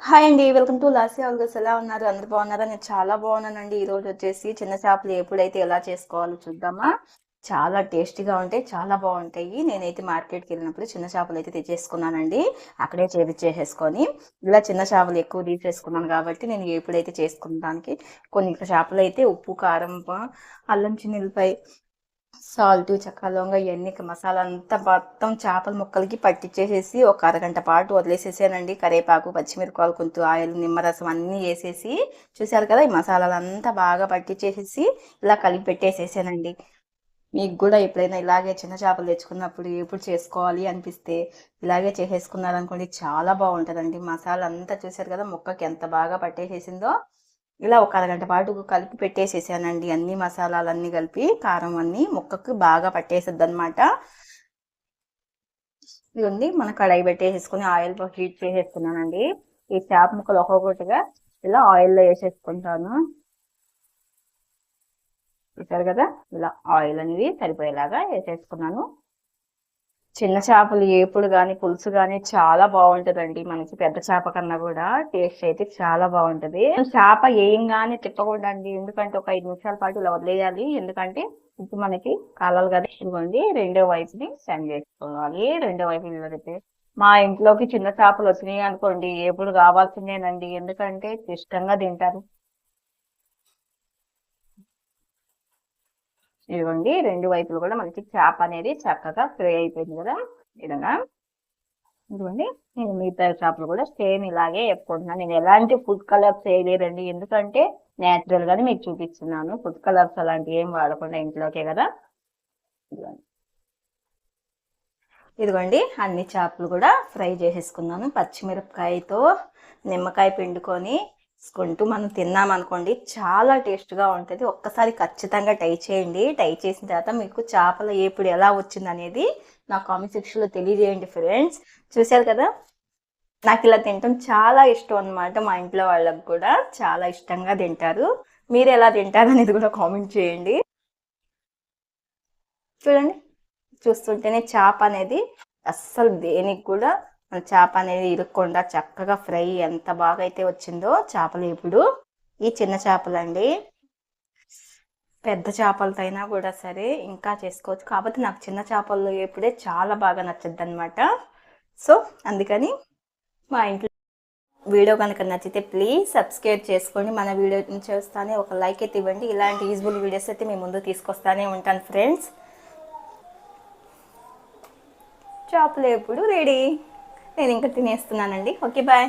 Hi అండి welcome to lossy ఆల్గస్. ఎలా ఉన్నారు? అందరు బాగున్నారా? నేను చాలా బాగున్నానండి. ఈ రోజు వచ్చేసి చిన్న చేపలు ఎప్పుడైతే ఎలా చేసుకోవాలో చూద్దామా? చాలా టేస్టీగా ఉంటాయి చాలా బాగుంటాయి. నేనైతే మార్కెట్కి వెళ్ళినప్పుడు చిన్న చేపలు అయితే తెచ్చేసుకున్నానండి. అక్కడే చేపించేసేసుకొని ఇలా చిన్న చేపలు ఎక్కువ తీసేసుకున్నాను కాబట్టి నేను ఎప్పుడైతే చేసుకున్నానికి కొన్ని చేపలు అయితే ఉప్పు కారం అల్లం చిన్నెల్లిపాయ సాల్ట్ చక్కా లవంగ ఇవన్నీ మసాలా అంతా మొత్తం చేపల ముక్కలకి పట్టించేసేసి ఒక అరగంట పాటు వదిలేసేసానండి. కరేపాకు పచ్చిమిరపకాయలు కొంచెం ఆయిల్ నిమ్మరసం అన్నీ వేసేసి చూసారు కదా ఈ మసాలాలు అంతా బాగా పట్టించేసేసి ఇలా కలిపి పెట్టేసేసానండి. మీకు కూడా ఎప్పుడైనా ఇలాగే చిన్న చేపలు తెచ్చుకున్నప్పుడు ఎప్పుడు చేసుకోవాలి అనిపిస్తే ఇలాగే చేసేసుకున్నారనుకోండి చాలా బాగుంటుందండి. మసాలా అంతా చూసారు కదా ముక్కకి ఎంత బాగా పట్టేసేసిందో. ఇలా ఒక అరగంట పాటు కలిపి పెట్టేసేసానండి. అన్ని మసాలాలన్నీ కలిపి కారం అన్ని ముక్కకు బాగా పట్టేసద్ది అనమాట ఉంది మన కడాయి పెట్టేసేసుకుని ఆయిల్ హీట్ చేసేసుకున్నానండి. ఈ చేప ముక్కలు ఒక్కొక్కటిగా ఇలా ఆయిల్లో వేసేసుకుంటాను. చూసారు కదా? ఇలా ఆయిల్ అనేది సరిపోయేలాగా వేసేసుకున్నాను. చిన్న చేపలు ఏపుడు కానీ పులుసు కానీ చాలా బాగుంటుందండి. మనకి పెద్ద చేప కన్నా కూడా టేస్ట్ అయితే చాలా బాగుంటది. చేప ఏం కానీ తిప్పకూడదు ఎందుకంటే ఒక ఐదు నిమిషాల పాటు ఇలా వదిలేయాలి. ఎందుకంటే ఇప్పుడు మనకి కాలాలు కదా. ఇవ్వండి రెండో వైపుని సెండ్ చేసుకోవాలి. రెండో వైపు నిలబెట్టి మా ఇంట్లోకి చిన్న చేపలు వచ్చినాయి అనుకోండి. ఏపుడు కావాల్సిందేనండి ఎందుకంటే ఇష్టంగా తింటారు. ఇదిగోండి రెండు వైపులు కూడా మనకి చేప అనేది చక్కగా ఫ్రై అయిపోయింది కదా? విధంగా. ఇదిగోండి నేను మిగతా చేపలు కూడా సేమ్ ఇలాగే చెప్పుకుంటున్నాను. నేను ఎలాంటి ఫుడ్ కలర్స్ వేయలేదండి. ఎందుకంటే న్యాచురల్ గానే మీకు చూపిస్తున్నాను. ఫుడ్ కలర్స్ అలాంటివి ఏం వాడకుండా ఇంట్లోకే కదా? ఇదిగోండి. ఇదిగోండి అన్ని చేపలు కూడా ఫ్రై చేసేసుకున్నాను. పచ్చిమిరపకాయతో నిమ్మకాయ పిండుకొని వేసుకుంటూ మనం తిన్నామనుకోండి చాలా టేస్ట్గా ఉంటుంది. ఒక్కసారి ఖచ్చితంగా ట్రై చేయండి. ట్రై చేసిన తర్వాత మీకు చేపల ఏపుడు ఎలా వచ్చింది అనేది నా కామెంట్ సెక్షన్లో తెలియజేయండి ఫ్రెండ్స్. చూశారు కదా నాకు ఇలా తినటం చాలా ఇష్టం అనమాట మా ఇంట్లో వాళ్ళకి కూడా. చాలా ఇష్టంగా తింటారు. మీరు ఎలా తింటారు అనేది కూడా కామెంట్ చేయండి. చూడండి చూస్తుంటేనే చేప అనేది అస్సలు దేనికి కూడా చేప అనేది ఇరుక్కుండా చక్కగా ఫ్రై ఎంత బాగా అయితే వచ్చిందో చేపలు ఇప్పుడు. ఈ చిన్న చేపలండి. పెద్ద చేపలతో అయినా కూడా సరే ఇంకా చేసుకోవచ్చు. కాబట్టి నాకు చిన్న చేపలు ఎప్పుడే చాలా బాగా నచ్చద్ది అనమాట సో అందుకని మా ఇంట్లో వీడియో కనుక నచ్చితే ప్లీజ్ సబ్స్క్రైబ్ చేసుకోండి. మన వీడియో చూస్తానే ఒక లైక్ అయితే ఇవ్వండి. ఇలాంటి యూజ్ఫుల్ వీడియోస్ అయితే మేము ముందు తీసుకొస్తానే ఉంటాను ఫ్రెండ్స్. చేపలు ఎప్పుడు రెడీ? నేను ఇంకా తినేస్తున్నానండి. Okay bye.